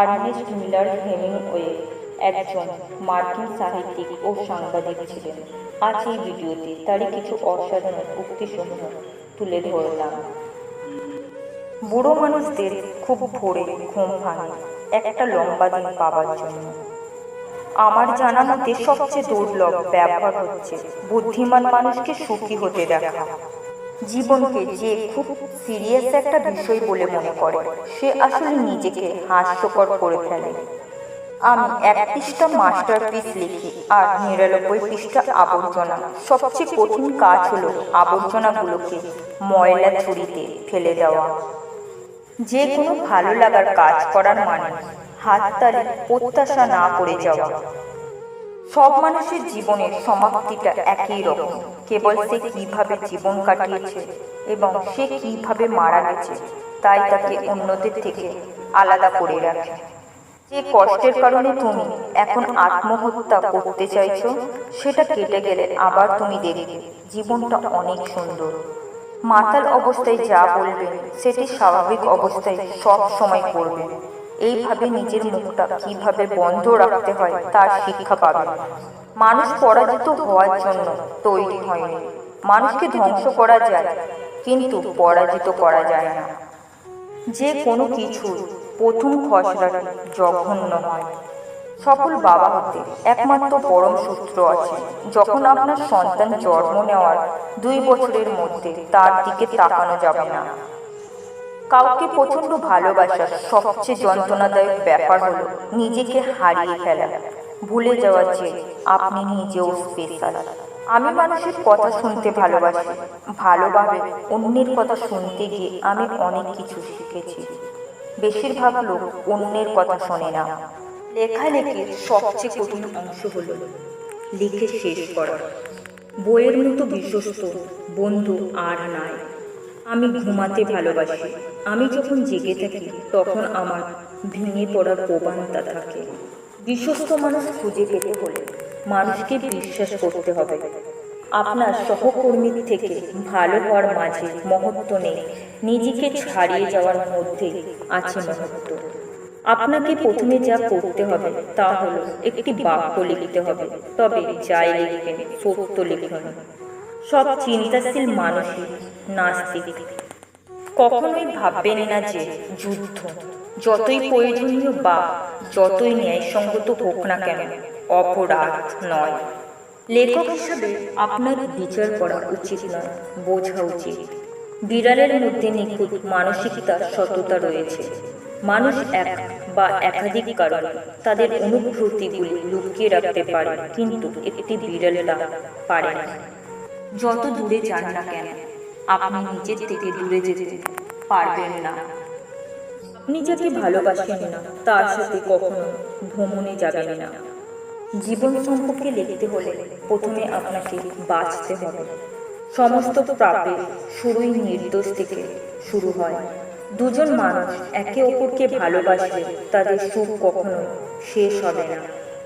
Ernst Miller Hemingway একজন মার্কিন সাহিত্যিক ও সাংবাদিক ছিলেন। আজ এই ভিডিওতে তারই কিছু অসাধারণ উক্তিসমূহ তুলে ধরলাম। বুড়ো মানুষদের খুব ভোরে ঘুম ভাঙে, একটা লম্বা দিন পাবার জন্য। আমার জানা মতে সবচেয়ে দুর্লভ ব্যবহার হচ্ছে বুদ্ধিমান মানুষকে সুখী হতে দেখা। জীবনকে যে খুব সিরিয়াস একটা বিষয় বলে মনে করে, সে আসলে নিজেকে হাস্যকর করে ফেলে। আমি এক পৃষ্ঠা মাস্টার পিস লিখি আর নিরানব্বই পৃষ্ঠা আবর্জনা। সবচেয়ে কঠিন কাজ হলো আবর্জনাগুলোকে ময়লা ছুরিতে ফেলে দেওয়া। যে কোনো ভালো লাগার কাজ করার মানে হাততালি, প্রত্যাশা না করে যাওয়া। সব মানুষের জীবনের সমাপ্তিটা একই রকম। কেবল সে কীভাবে জীবন কাটিয়েছে এবং সে কীভাবে মারা গেছে, তাই তাকে অন্যদের থেকে আলাদা করে রাখে। যে কষ্টের কারণে তুমি এখন আত্মহত্যা করতে চাইছো, সেটা কেটে গেলে আবার তুমি দেখবে, জীবনটা অনেক সুন্দর। মাতাল অবস্থায় যা বলবেন, সেটি স্বাভাবিক অবস্থায় সব সময় করবেন। এইভাবে নিজের মুখটা কীভাবে বন্ধ রাখতে হয়, তার শিক্ষা পাবে। মানুষ পরাজিত হওয়ার জন্য তৈরি হয়নি। মানুষকে ধ্বংস করা যায়, কিন্তু পরাজিত করা যায় না। যে কোনো কিছুর প্রথম খসড়াটি জঘন্য হয় সকল বাবা হতে একমাত্র পরম সূত্র আছে। যখন আপনার সন্তান জন্ম নেওয়ার দুই বছরের মধ্যে তার দিকে তাকানো যাবে না। কাউকে প্রচণ্ড ভালোবাসার সবচেয়ে যন্ত্রণাদায়ক ব্যাপার হলো নিজেকে হারিয়ে ফেলা। ভুলে যাওয়া যে আপনি নিজেও স্পেশাল আমি মানুষের কথা শুনতে ভালোবাসি, ভালোভাবে অন্যের কথা শুনতে গিয়ে আমি অনেক কিছু শিখেছি। বেশিরভাগ লোক অন্যের কথা শোনে না। লেখালেখির সবচেয়ে কঠিন অংশ হলো লিখে শেষ করা। বইয়ের মতো বিশ্বস্ত বন্ধু আর নাই। আমি ঘুমাতে ভালোবাসি। আমি যখন জেগে থাকি, তখন আমার ভেঙে পড়ার প্রবণতা থাকে। বিশ্বস্ত মানুষ খুঁজে পেতে হলে মানুষকে বিশ্বাস করতে হবে। আপনার সহকর্মীর থেকে ভালো হওয়ার মাঝে মহত্ব নেই। নিজেকে ছাড়িয়ে যাওয়ার মধ্যে আছে মহত্ব। আপনাকে প্রথমে যা করতে হবে তা হলো একটি বাক্য লিখতে হবে। তবে যাই লিখবেন, সত্য লিখুন। সব চিন্তাশীল মানুষই নাস্তিক। কখনোই ভাববেন না যে যুদ্ধ, যতই প্রয়োজনীয় বা যতই ন্যায়সঙ্গত হোক না কেন, অপরাধ নয়। লেখক হিসাবে আপনার বিচার করা উচিত নয়, বোঝা উচিত। বিড়ালের মধ্যে নিখুঁত মানসিকতা সততা রয়েছে। মানুষ এক বা একাধিক কারণ তাদের অনুভূতিগুলি লুকিয়ে রাখতে পারে, কিন্তু একটি বিড়াল পারে না। যত দূরে যান না কেন, আপনি নিজের থেকে দূরে যেতে পারবেন না। নিজেকে ভালোবাসেন না, তার সাথে কখনো ভ্রমণে যাবেন না। জীবন সম্পর্কে লিখতে হলে প্রথমে আপনাকে বাঁচতে হবে। সমস্ত প্রাপের শুরুই নির্দোষ থেকে শুরু হয়। দুজন মানুষ একে অপরকে ভালোবাসলে তাদের সুখ কখনো শেষ হবে না।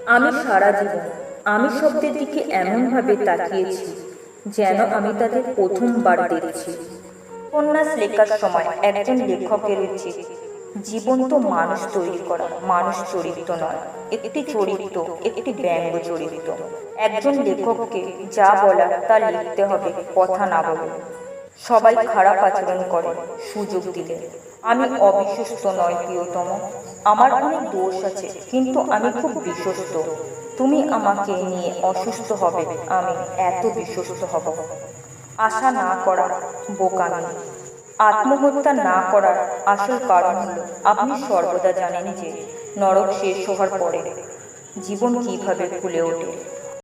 আমি সারা জীবন আমি শব্দের দিকে এমনভাবে তাকিয়েছি যেন আমি তাদের প্রথমবার দেখছি। উপন্যাস লেখার সময় একজন লেখকের উচিত জীবন্ত মানুষ তৈরি করা, মানুষ চরিত্র নয়, একটি চরিত্র, একটি ব্যঙ্গ চরিত্র। একজন লেখককে যা বলা তা লিখতে হবে, কথা না বলে। সবাই খারাপ আচরণ করে, সুযোগ দিলে। আমি অবিশ্বস্ত নয়, প্রিয়তম। আমার অনেক দোষ আছে, কিন্তু আমি খুব বিশ্বস্ত। তুমি আমাকে নিয়ে অসুস্থ হবে, আমি এত বিশ্বস্ত হব। আশা না করা বোকামি। আত্মহত্যা না করার আসল কারণ হল, আপনি সর্বদা জানেন যে নরক শেষ হওয়ার পরে জীবন কীভাবে ফুলে ওঠে।